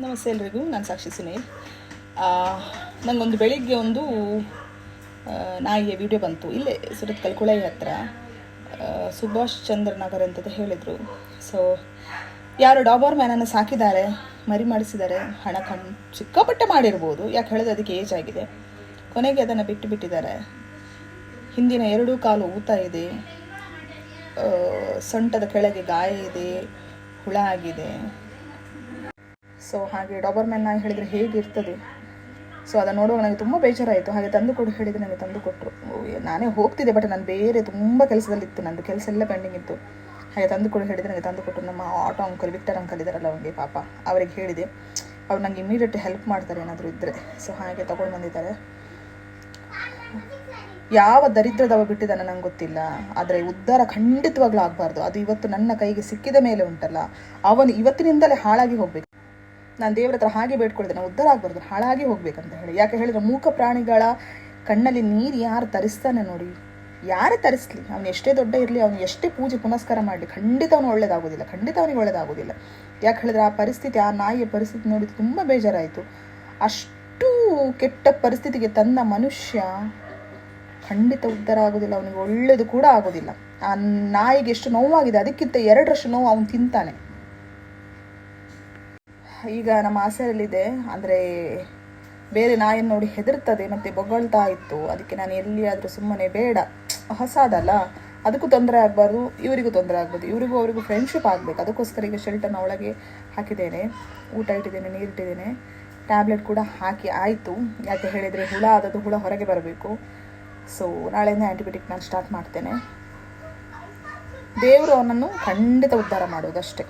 ನಮಸ್ತೆ ಎಲ್ರಿಗೂ ನಾನು ಸಾಕ್ಷಿ ಸುನೀಲ್. ನನಗೊಂದು ನಂಗೊಂದು ಬೆಳಿಗ್ಗೆ ಒಂದು ನಾಯಿಯ ವಿಡಿಯೋ ಬಂತು. ಇಲ್ಲೇ ಸುರತ್ ಕಲ್ಕುಳೈ ಹತ್ರ. ಸುಭಾಷ್ ಚಂದ್ರ ನಗರ್ ಅಂತ ಹೇಳಿದರು. ಸೊ ಯಾರು ಡಾಬರ್ ಮ್ಯಾನನ್ನು ಸಾಕಿದ್ದಾರೆ, ಮರಿ ಮಾಡಿಸಿದ್ದಾರೆ, ಹಣ ಕಣ್ ಸಿಕ್ಕಾಪಟ್ಟೆ ಮಾಡಿರ್ಬೋದು. ಯಾಕೆ ಹೇಳಿದ್ರೆ ಅದಕ್ಕೆ ಏಜ್ ಆಗಿದೆ. ಕೊನೆಗೆ ಅದನ್ನು ಬಿಟ್ಟು ಬಿಟ್ಟಿದ್ದಾರೆ. ಹಿಂದಿನ ಎರಡೂ ಕಾಲು ಊತ ಇದೆ. ಸೊಂಟದ ಕೆಳಗೆ ಗಾಯ ಇದೆ, ಹುಳ ಆಗಿದೆ. ಸೊ ಹಾಗೆ ಡಾಬರ್ ಮ್ಯಾನ್ ನಾಯಿ ಹೇಳಿದರೆ ಹೇಗಿರ್ತದೆ? ಸೊ ಅದನ್ನು ನೋಡುವಾಗ ನನಗೆ ತುಂಬ ಬೇಜಾರಾಯಿತು. ಹಾಗೆ ತಂದು ಕೊಡು ಹೇಳಿದರೆ ನನಗೆ ತಂದು ಕೊಟ್ಟರು ನಾನೇ ಹೋಗ್ತಿದ್ದೆ ಬಟ್ ನಾನು ಬೇರೆ ತುಂಬ ಕೆಲಸದಲ್ಲಿತ್ತು. ನನ್ನದು ಕೆಲಸ ಎಲ್ಲ ಪೆಂಡಿಂಗ್ ಇತ್ತು. ಹಾಗೆ ತಂದು ಕೊಡು ಹೇಳಿದರೆ ನನಗೆ ತಂದು ಕೊಟ್ಟರು ನಮ್ಮ ಆಟೋ ಅಂಕಲ್ ವಿಕ್ಟರ್ ಅಂಕಲ್ ಇದ್ದಾರಲ್ಲ ಅವನಿಗೆ ಪಾಪ. ಅವರಿಗೆ ಹೇಳಿದೆ. ಅವ್ರು ನನಗೆ ಇಮಿಡಿಯೇಟ್ ಹೆಲ್ಪ್ ಮಾಡ್ತಾರೆ ಏನಾದರೂ ಇದ್ದರೆ ಸೊ ಹಾಗೆ ತೊಗೊಂಡು ಬಂದಿದ್ದಾರೆ. ಯಾವ ದರಿದ್ರದವ ಬಿಟ್ಟಿದ್ದಾನೆ ನಂಗೆ ಗೊತ್ತಿಲ್ಲ. ಆದರೆ ಉದ್ಧಾರ ಖಂಡಿತವಾಗ್ಲೂ ಆಗಬಾರ್ದು. ಅದು ಇವತ್ತು ನನ್ನ ಕೈಗೆ ಸಿಕ್ಕಿದ ಮೇಲೆ ಉಂಟಲ್ಲ. ಅವನು ಇವತ್ತಿನಿಂದಲೇ ಹಾಳಾಗಿ ಹೋಗ್ಬೇಕು. ನಾನು ದೇವರ ಹತ್ರ ಹಾಗೆ ಬೇಡ್ಕೊಳ್ತೇನೆ ಉದ್ಧಾರ ಆಗಬಾರ್ದು ಹಾಳಾಗಿ ಹೋಗ್ಬೇಕಂತ ಹೇಳಿ. ಯಾಕೆ ಹೇಳಿದ್ರೆ ಮೂಕ ಪ್ರಾಣಿಗಳ ಕಣ್ಣಲ್ಲಿ ನೀರು ಯಾರು ತರಿಸ್ತಾನೆ ನೋಡಿ, ಯಾರೇ ತರಿಸ್ಲಿ, ಅವನು ಎಷ್ಟೇ ದೊಡ್ಡ ಇರಲಿ, ಅವನು ಎಷ್ಟೇ ಪೂಜೆ ಪುನಸ್ಕಾರ ಮಾಡಲಿ, ಖಂಡಿತ ಅವನು ಒಳ್ಳೇದಾಗೋದಿಲ್ಲ, ಖಂಡಿತ ಅವನಿಗೆ ಒಳ್ಳೇದಾಗೋದಿಲ್ಲ. ಯಾಕೆ ಹೇಳಿದ್ರೆ ಆ ಪರಿಸ್ಥಿತಿ, ಆ ನಾಯಿಯ ಪರಿಸ್ಥಿತಿ ನೋಡಿ ತುಂಬ ಬೇಜಾರಾಯಿತು. ಅಷ್ಟು ಕೆಟ್ಟ ಪರಿಸ್ಥಿತಿಗೆ ತನ್ನ ಮನುಷ್ಯ ಖಂಡಿತ ಉದ್ಧಾರ ಆಗೋದಿಲ್ಲ, ಅವನಿಗೆ ಒಳ್ಳೇದು ಕೂಡ ಆಗೋದಿಲ್ಲ. ಆ ನಾಯಿಗೆ ಎಷ್ಟು ನೋವಾಗಿದೆ, ಅದಕ್ಕಿಂತ ಎರಡರಷ್ಟು ನೋವು ಅವನು ತಿಂತಾನೆ. ಈಗ ನಮ್ಮ ಆಸೆಯಲ್ಲಿದೆ, ಅಂದರೆ ಬೇರೆ ನಾಯನ್ನು ನೋಡಿ ಹೆದರ್ತದೆ, ಮತ್ತು ಬೊಗಳ್ತಾ ಇತ್ತು. ಅದಕ್ಕೆ ನಾನು ಎಲ್ಲಿಯಾದರೂ ಸುಮ್ಮನೆ ಬೇಡ. ಹೊಸದಲ್ಲ, ಅದಕ್ಕೂ ತೊಂದರೆ ಆಗಬಾರ್ದು, ಇವರಿಗೂ ತೊಂದರೆ ಆಗ್ಬೋದು ಇವರಿಗೂ ಅವರಿಗೂ ಫ್ರೆಂಡ್ಶಿಪ್ ಆಗಬೇಕು. ಅದಕ್ಕೋಸ್ಕರ ಈಗ ಶೆಲ್ಟರ್ನ ಒಳಗೆ ಹಾಕಿದ್ದೇನೆ. ಊಟ ಇಟ್ಟಿದ್ದೇನೆ ನೀರಿಟ್ಟಿದ್ದೇನೆ ಟ್ಯಾಬ್ಲೆಟ್ ಕೂಡ ಹಾಕಿ ಆಯಿತು. ಯಾಕೆ ಹೇಳಿದರೆ ಹುಳ ಆದದ್ದು ಹುಳ ಹೊರಗೆ ಬರಬೇಕು. ಸೊ ನಾಳೆಯಿಂದ ಆ್ಯಂಟಿಬಯೋಟಿಕ್ ನಾನು ಸ್ಟಾರ್ಟ್ ಮಾಡ್ತೇನೆ. ದೇವರು ಅವನನ್ನು ಖಂಡಿತ ಉದ್ಧಾರ ಮಾಡೋದಷ್ಟೇ